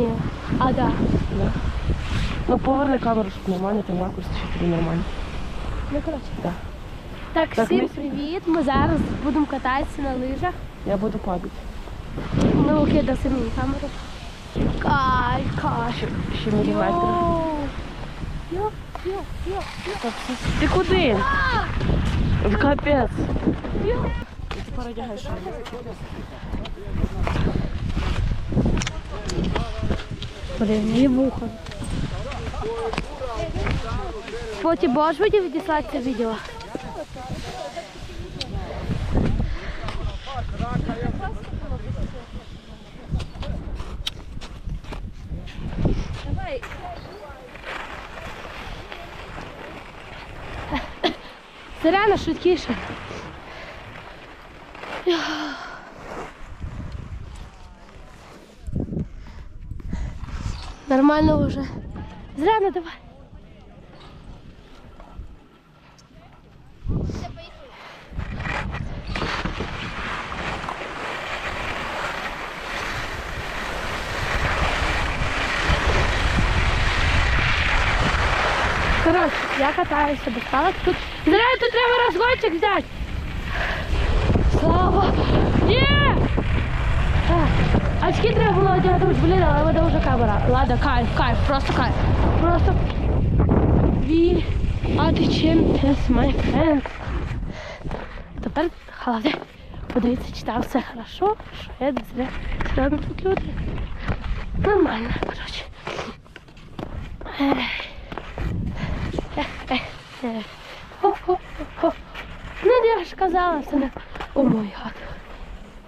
Ні. А, да. Да. Ну поверни камеру, щоб нормально, там ракурс ще тобі нормально. Ну, коротше. Да. Так, Так, всім ми- привіт. Ми зараз будемо кататися на лижах. Я буду падати. Ми окей даси мені камеру. Кай, кай. Ще, ще міліметр. Йо, йо, йо, йо. Ти куди? Капець. йо. Тепер одягаєш шарф. Блін, їбуха. Потім можеш мені відіслати це відео? Реально швидкіше. Нормально уже. Зря давай. Короче, я катаюся без палок. Тут зря тут треба розгончик взяти. Слава! Ні! Очки треба було одягати, блін, але вода вже камера. Ладно, кайф, кайф, просто кайф. Просто. А ти чим ти my friend? Тепер головне подивіться, чи там все хорошо, що я не зря. Що тут люди? Нормально, коротше. Ну, я ж казала, все. О май гад.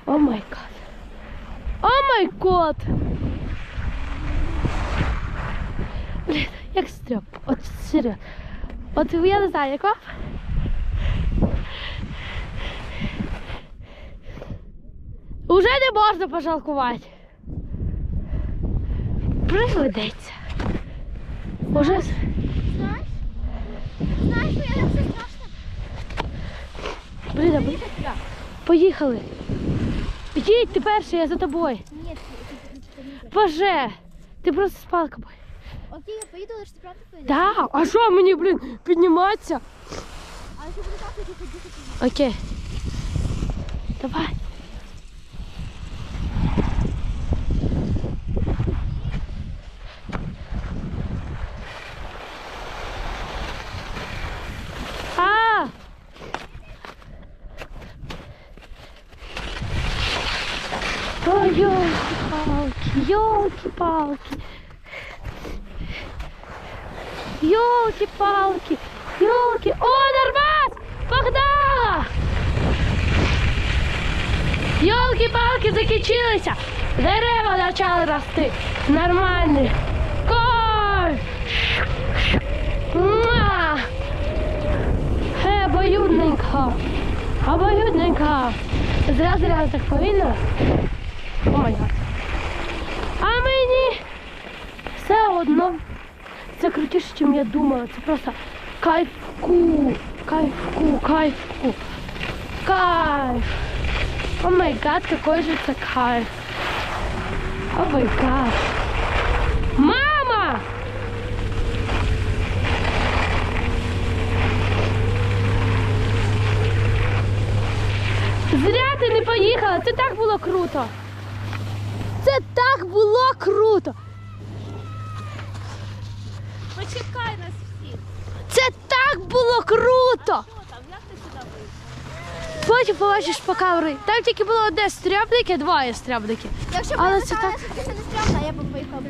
О май гад. О май гад. Блін, як стрьом. От серйозно. От я не знаю, як вам. Уже не можна пожалкувати. Пригодиться. Уже... Знаєш? Знаєш, я все страшно. Блін, Поїхали. Їдь ти перший, я за тобою. Ні, ти, ти, ти, ти, ти. Боже, ти просто з палкою. Окей, я поїду, але ж ти правда поїдеш? Так, а що мені, блін, підніматися? А якщо буде так, то ти Окей. Давай. А! Ой, елки-палки, елки-палки. Елки-палки. О, нормас! Погнала! Йолки-палки закінчилися. Дерева почали рости. Нормальні. Кайф! Муа! Е, обоюдненько. Обоюдненько. Зря зря так повільно. О май. А мені все одно. Це крутіше, ніж я думала. Це просто кайфку. Кайфку, кайфку. Кайф. О май гад, какой же это кайф. О май гад. Мама! Зря ти не поїхала, це так було круто. Це так було круто. Почекай нас всіх. Це так було круто. Що там, як ти сюди вийшов? Потім побачиш по камері. Там тільки було одне стряпники, двоє стряпники. Якщо б Але я це так. що це не стрьомно, я б поїхала.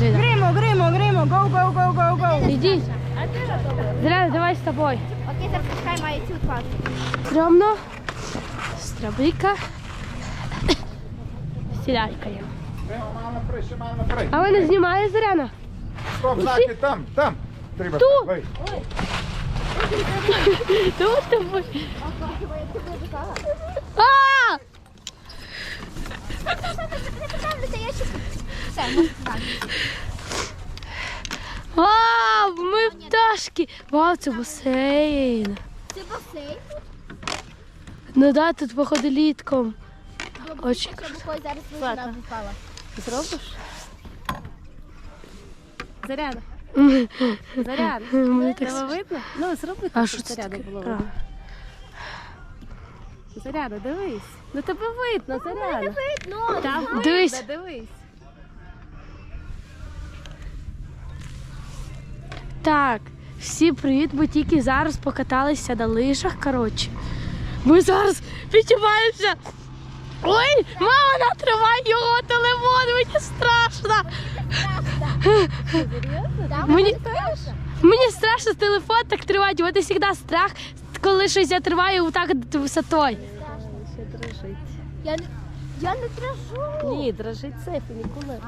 Гримо, гримо, гримо, go, go, go, go, go. Ідіть. Зря, давай з тобою. Окей, зараз пускай має цю класу. Стрьомно. Страбика. Стілячка є. А ви не знімає Зоряна? Стоп, знаки там, там. Треба. Тут. Ой. Тут. А! Можна далі. Вау, ми пташки. Вау, це басейн. Це басейн? Ну да, тут походу літком. Очень зараз вона впала. Зробиш? Заряда. Заряд. Мене так Тебе видно? Ну, зроби А так, що щоб це заряда таке? було А. видно. Заряда, дивись. Ну тебе видно, заряда. Ну, Та видно, Дивись. дивись. Так, всі привіт, бо тільки зараз покаталися на лижах. Коротше. Ми зараз піднімаємося. Ой, мама натриває його телефон, мені. Мені, мені страшно телефон так тривати. От і завжди страх, коли щось я триваю так висотою. Ще дрожить. Я не, я не дрожу. Ні, дрожить це фунікулер.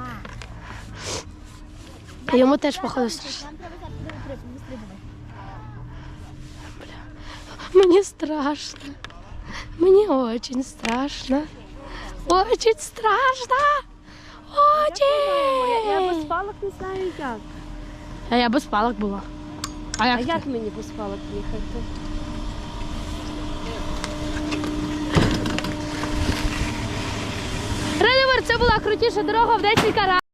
А йому теж походу страшно. Мені страшно. Мені очень страшно. Очень страшно. Я без палок не знаю як. А я без палок була. А як? а як мені без палок їхати? Радимир, це була крутіша дорога в декілька разів.